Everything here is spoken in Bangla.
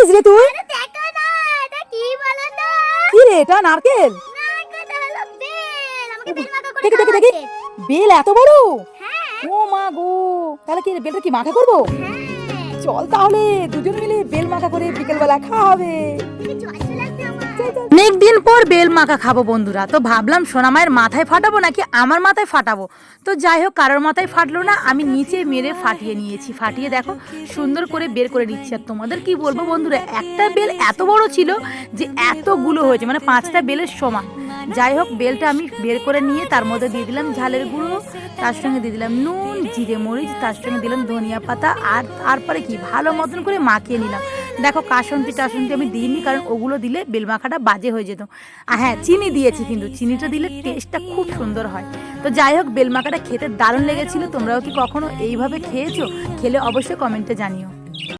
করছিস রে তুই কি রে এটা নারকেল? দেখি দেখি দেখি। বেল এত বড়? হ্যাঁ। ও মা গো তাহলে কি বেলটা কি মাখা করব? হ্যাঁ। চল তাহলে দুজন মিলে বেল মাখা করে বিকেলবেলা খাওয়া হবে। অনেক দিন পর বেল মাখা খাব বন্ধুরা। তো ভাবলাম সোনামায়ের মাথায় ফাটাবো নাকি আমার মাথায় ফাটাবো? তো যাই হোক, কারোর মাথায় ফাটলো না, আমি নিচে মেরে ফাটিয়ে নিয়েছি। ফাটিয়ে দেখো, সুন্দর করে বের করে দিচ্ছি। আর তোমাদের কি বলব বন্ধুরা, একটা বেল এত বড় ছিল যে এতগুলো হয়েছে মানে পাঁচটা বেলের সমান। যাই হোক, বেলটা আমি বের করে নিয়ে তার মধ্যে দিয়ে দিলাম ঝালের গুঁড়ো, তার সঙ্গে দিয়ে দিলাম নুন, জিরে মরিচ, তার সঙ্গে দিলাম ধনিয়া পাতা, আর তারপরে কি, ভালো মতন করে মাখিয়ে নিলাম। দেখো কাসন্তি টাসন্তি আমি দিইনি, কারণ ওগুলো দিলে বেলমাখাটা বাজে হয়ে যেত। আর হ্যাঁ চিনি দিয়েছি কিন্তু, চিনিটা দিলে টেস্টটা খুব সুন্দর হয়। তো যাই হোক, বেলমাখাটা খেতে দারুণ লেগেছিল, তোমরাও কি কখনো এইভাবে খেয়েছো? খেলে অবশ্যই কমেন্টে জানিও।